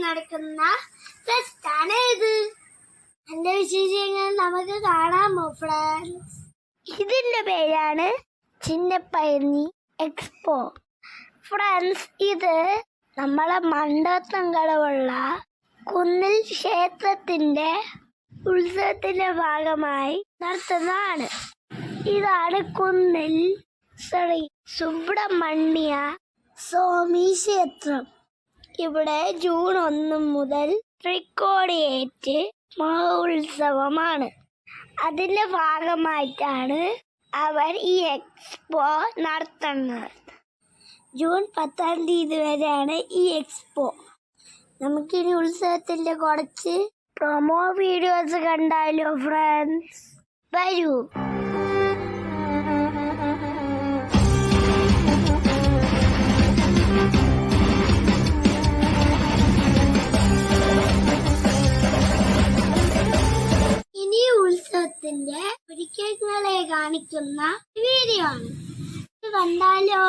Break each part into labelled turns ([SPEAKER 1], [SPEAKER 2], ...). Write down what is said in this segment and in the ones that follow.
[SPEAKER 1] നടക്കുന്ന ഫെസ്റ്റാണ് ഇത്. എന്റെ വിശേഷങ്ങൾ നമുക്ക് കാണാമോ ഫ്രണ്ട്സ് ഇതിന്റെ പേരാണ് ചിന്നപ്പയന്നി എക്സ്പോ. ഫ്രണ്ട്സ് ഇത് നമ്മളെ മണ്ടത്തങ്കടവുള്ള കുന്നിൽ ക്ഷേത്രത്തിന്റെ ഉത്സവത്തിന്റെ ഭാഗമായി നടത്തുന്നതാണ്. ഇതാണ് കുന്നിൽ ശ്രീ സുബ്രഹ്മണ്യ സ്വാമി ക്ഷേത്രം. ഇവിടെ ജൂൺ ഒന്ന് മുതൽ തൃക്കോടിയേറ്റ് മഹോത്സവമാണ്. അതിന്റെ ഭാഗമായിട്ടാണ് അവർ ഈ എക്സ്പോ നടത്തുന്നത്. ജൂൺ പത്താം തീയതി വരെയാണ് ഈ എക്സ്പോ. നമുക്കിനി ഉത്സവത്തിന്റെ കുറച്ച് പ്രൊമോ വീഡിയോസ് കണ്ടാലോ ഫ്രണ്ട്സ് വരൂ. കാണിക്കുന്ന വീഡിയോ ആണ് ഇത് കണ്ടാലോ?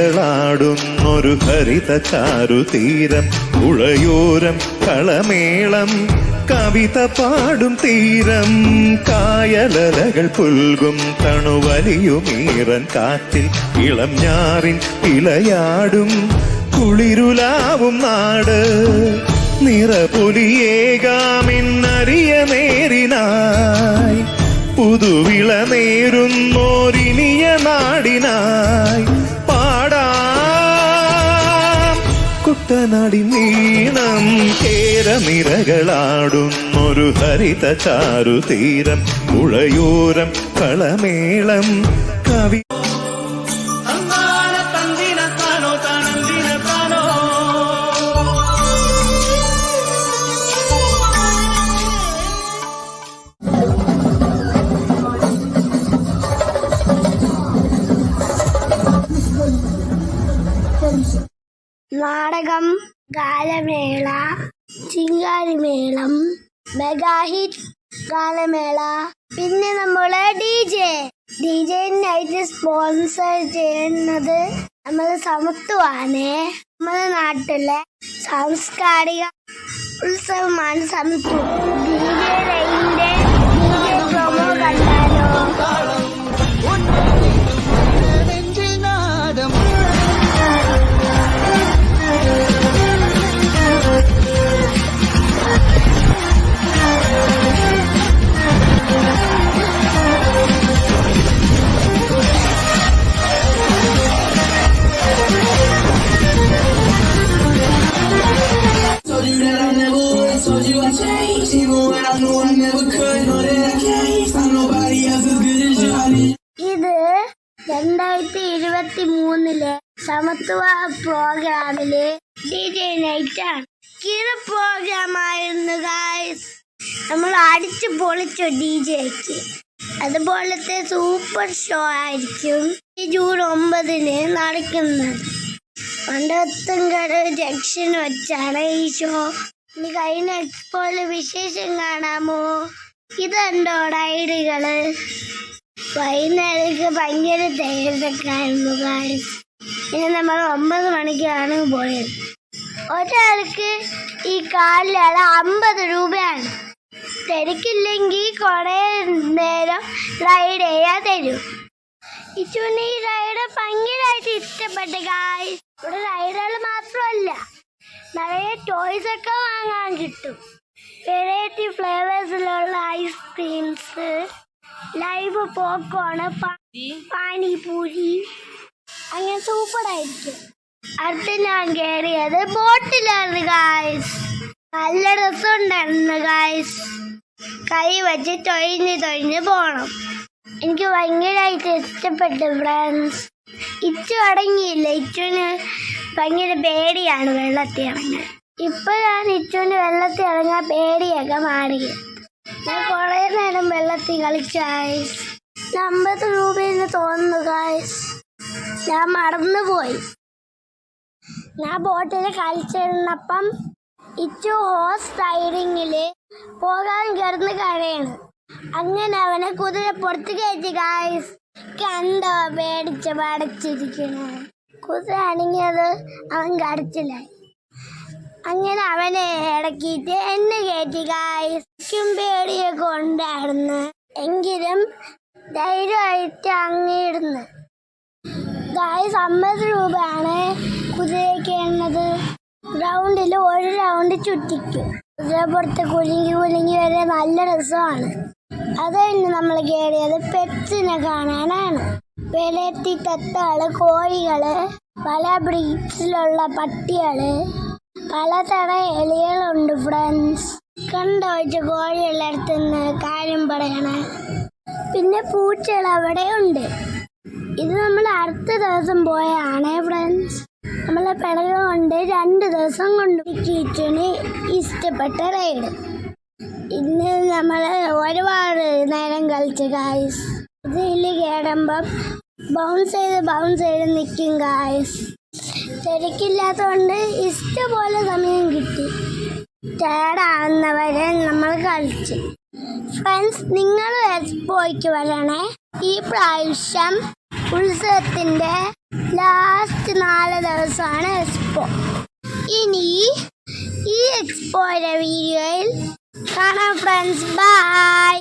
[SPEAKER 2] ക്ഷീരനിരകളാടുന്നൊരു ഹരിതചാരു തീരം പുഴയോരം കളമേളം കവിത പാടും തീരം കായലലകൾ പുൽകും തണുവലിയുമീറൻ കാറ്റിൽ ഇളം ഞാറിൻ ഇളയാടും കുളിരുലാവും നാട് നിറപുലിയേകാമിന്നറിയ നേരിനായി. പുതുവിള നേരുന്നോരിനിയ നാടിനായി. പാടാം കുട്ടനാടി നീണം കേരനിരകളാടുന്നൊരു ഹരിത ചാരുതീരം പുഴയോരം കളമേളം കവി തന്ദിന താനോ താനന്ദിന താനോ
[SPEAKER 1] നാടകം ഗാനമേള ചിങ്കാരിമേളം മെഗാഹിറ്റ് ഗാലമേള പിന്നെ നമ്മൾ ഡി ജെ ഡി ജെന്നായിട്ട് സ്പോൺസർ ചെയ്യുന്നത് നമ്മൾ സമത്വമാണ് നമ്മുടെ നാട്ടിലെ സാംസ്കാരിക ഉത്സവമാണ് സമത്വം. ഡി ജെ ഇത് രണ്ടായിരത്തി ഇരുപത്തി മൂന്നിലെ സമത്വ പ്രോഗ്രാമിലെ ഡിജെ നൈറ്റ് ആണ്. കിറ പ്രോഗ്രാം ആയിരുന്നു ഗായ്സ് നമ്മൾ അടിച്ചു പൊളിച്ചു ഡി ജെക്ക് അതുപോലത്തെ സൂപ്പർ ഷോ ആയിരിക്കും ജൂൺ ഒമ്പതിന് നടക്കുന്നത്. പണ്ടത്തും കട ജംഗ്ഷൻ വെച്ചാണ് ഈ ഷോ ഇനി കഴിഞ്ഞ എക്സ്പോയിൽ വിശേഷം കാണാമോ? ഇതുണ്ടോ ഡൈറികൾ വൈകുന്നേരം ഭയങ്കര തിരക്കായിരുന്നു കാര്യം ഇനി നമ്മൾ ഒമ്പത് മണിക്കാണ് പോയത്. ഒരാൾക്ക് ഈ കാലിലാണ് അമ്പത് രൂപയാണ്. തിരക്കില്ലെങ്കിൽ കുറേ നേരം റൈഡ് ചെയ്യാൻ തരും. ഇച്ചുവിന് ഈ റൈഡ് ഭയങ്കരമായിട്ട് ഇഷ്ടപ്പെട്ടു കായ് ഇവിടെ റൈഡുകൾ മാത്രമല്ല. നിറയെ ടോയ്സ് ഒക്കെ വാങ്ങാൻ കിട്ടും. Variety ഫ്ലേവേഴ്സിലുള്ള ice creams live popcorn panipuri അങ്ങനെ സൂപ്പർ ആയിരിക്കും. അടുത്ത് ഞാൻ കയറിയത് ബോട്ടിലാണ് ഗായ്സ് നല്ല രസമുണ്ടായിരുന്നു ഗായ്സ് കൈ വെച്ച് തൊഴിഞ്ഞ് തൊഴിഞ്ഞ് പോണം. എനിക്ക് ഭയങ്കരമായിട്ട് ഇഷ്ടപ്പെട്ടു ഫ്രണ്ട്സ് ഇച്ചു അടങ്ങിയില്ല ഇച്ചുവിന്? ഭയങ്കര പേടിയാണ് വെള്ളത്തിൽ ഇറങ്ങാൻ. ഇപ്പൊ ഞാൻ ഇച്ചുവിന് വെള്ളത്തിൽ ഇറങ്ങാൻ പേടിയൊക്കെ മാറി ഞാൻ കുറെ നേരം വെള്ളത്തിൽ കളിച്ചു ആയിസ് അമ്പത് രൂപയെന്ന് തോന്നുന്നു ഗായ്സ് ഞാൻ മറന്നുപോയി. ഞാൻ ബോട്ടിൽ കളിച്ചിരുന്നപ്പം ഇച്ചു ഹോസ് റൈഡിങ്ങിൽ പോകാൻ കിടന്ന് കഴിയാണ് അങ്ങനെ അവനെ കുതിര പുറത്ത് കയറ്റി ഗായ്സ് കണ്ടോ പേടിച്ച് പടച്ചിരിക്കണ. കുതിര അണങ്ങിയത് അവൻ കടിച്ചില്ല അങ്ങനെ അവനെ ഇടക്കിയിട്ട് എന്നെ കയറ്റി കായും പേടിയൊക്കെ ഉണ്ടായിരുന്നു. എങ്കിലും ധൈര്യമായിട്ട് അങ്ങിടുന്നു ഗായ്സ് അമ്പത് രൂപയാണ് കുതിരയ്ക്ക് എണ്ണത് റൗണ്ടിൽ ഒരു റൗണ്ട് ചുറ്റിക്കും. കുതിരപ്പുറത്ത് കുലുങ്ങി കുലുങ്ങി വരെ നല്ല രസമാണ്. അത് നമ്മൾ കയറിയത് പെറ്റ്സിനെ കാണാനാണ്. വെലത്തി തത്തകൾ കോഴികൾ. പല ബ്രീഡ്സിലുള്ള പട്ടികൾ. പലതരം എലികളുണ്ട് ഫ്രണ്ട്സ് കണ്ടോച്ച അടുത്ത് നിന്ന് കാര്യം പറയണേ? പിന്നെ പൂച്ചകൾ അവിടെ ഉണ്ട് ഇത് നമ്മൾ അടുത്ത ദിവസം പോയാണ് ഫ്രണ്ട്സ് നമ്മളെ പിടക കൊണ്ട് രണ്ട് ദിവസം കൊണ്ട് കിച്ചന് ഇഷ്ടപ്പെട്ട റൈഡ് ഇന്ന് നമ്മൾ ഒരുപാട് നേരം കളിച്ച് ഗായ്സ് ഇതിൽ കയറുമ്പം ബൗൺസ് ചെയ്ത് ബൗൺസ് ചെയ്ത് നിൽക്കും ഗായസ് തിരക്കില്ലാത്തതുകൊണ്ട് ഇഷ്ടപോലെ സമയം കിട്ടി. ടയർഡാകുന്നവരെ നമ്മൾ കളിച്ച്. ഫ്രണ്ട്സ് നിങ്ങൾ എക്സ്പോയ്ക്ക് വരണേ. ഈ പ്രാവശ്യം ഉത്സവത്തിന്റെ ലാസ്റ്റ് നാല് ദിവസമാണ് എക്സ്പോ ഇനി ഈ എക്സ്പോയുടെ വീഡിയോയിൽ കാണാം ഫ്രണ്ട്സ് ബൈ